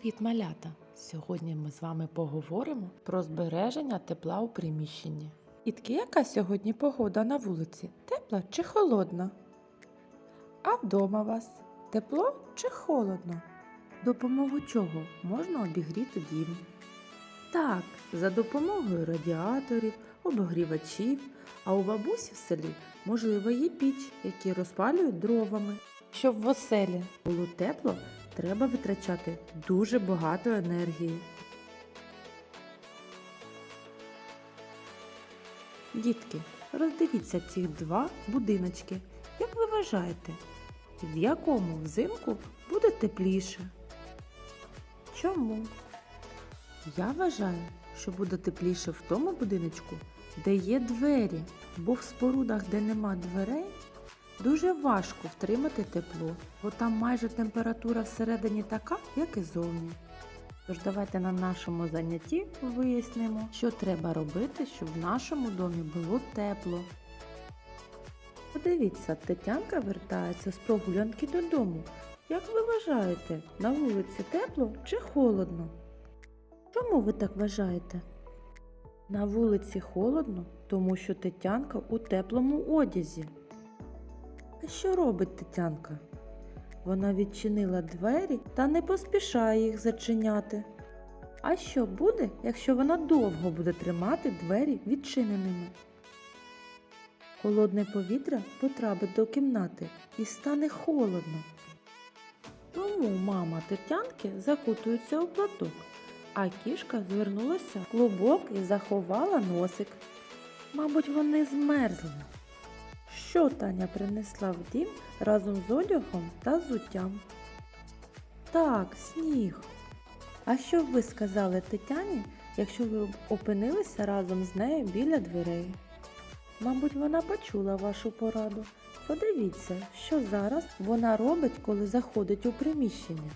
Привіт, малята! Сьогодні ми з вами поговоримо про збереження тепла у приміщенні. Дітки, яка сьогодні погода на вулиці? Тепла чи холодна? А вдома вас тепло чи холодно? Допомогу чого можна обігріти дім? Так, за допомогою радіаторів, обогрівачів, а у бабусі в селі, можливо, є піч, які розпалюють дровами. Щоб в оселі було тепло, треба витрачати дуже багато енергії. Дітки, роздивіться ці два будиночки. Як ви вважаєте, в якому взимку буде тепліше? Чому? Я вважаю, що буде тепліше в тому будиночку, де є двері, бо в спорудах, де нема дверей, дуже важко втримати тепло, бо там майже температура всередині така, як і зовні. Тож давайте на нашому занятті вияснимо, що треба робити, щоб в нашому домі було тепло. Подивіться, Тетянка вертається з прогулянки додому. Як ви вважаєте, на вулиці тепло чи холодно? Чому ви так вважаєте? На вулиці холодно, тому що Тетянка у теплому одязі. А що робить Тетянка? Вона відчинила двері та не поспішає їх зачиняти. А що буде, якщо вона довго буде тримати двері відчиненими? Холодне повітря потрапить до кімнати і стане холодно. Тому мама Тетянки закутується у платок, а кішка звернулася в клубок і заховала носик. Мабуть, вони змерзли. Що Таня принесла в дім разом з одягом та взуттям? Так, сніг. А що б ви сказали Тетяні, якщо ви опинилися разом з нею біля дверей? Мабуть, вона почула вашу пораду. Подивіться, що зараз вона робить, коли заходить у приміщення.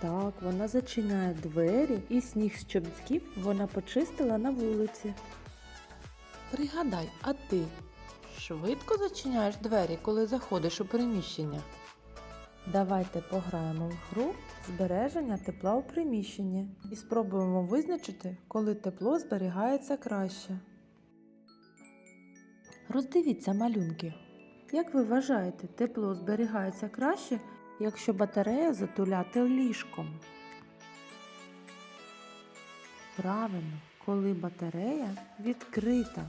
Так, вона зачиняє двері і сніг з чобітків вона почистила на вулиці. Пригадай, а ти швидко зачиняєш двері, коли заходиш у приміщення? Давайте пограємо в гру збереження тепла у приміщенні і спробуємо визначити, коли тепло зберігається краще. Роздивіться малюнки. Як ви вважаєте, тепло зберігається краще, якщо батарея затуляти ліжком? Правильно, коли батарея відкрита.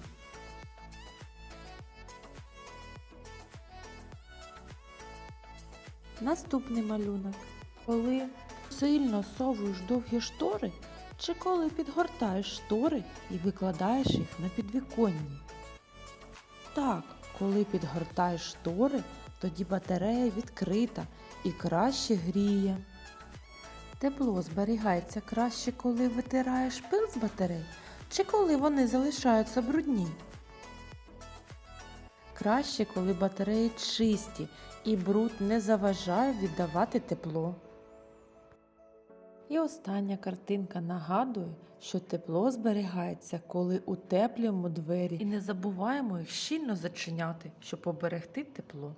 Наступний малюнок. Коли сильно совуєш довгі штори, чи коли підгортаєш штори і викладаєш їх на підвіконні? Так, коли підгортаєш штори, тоді батарея відкрита і краще гріє. Тепло зберігається краще, коли витираєш пил з батарей, чи коли вони залишаються брудні. Краще, коли батареї чисті і бруд не заважає віддавати тепло. І остання картинка нагадує, що тепло зберігається, коли утеплюємо двері і не забуваємо їх щільно зачиняти, щоб поберегти тепло.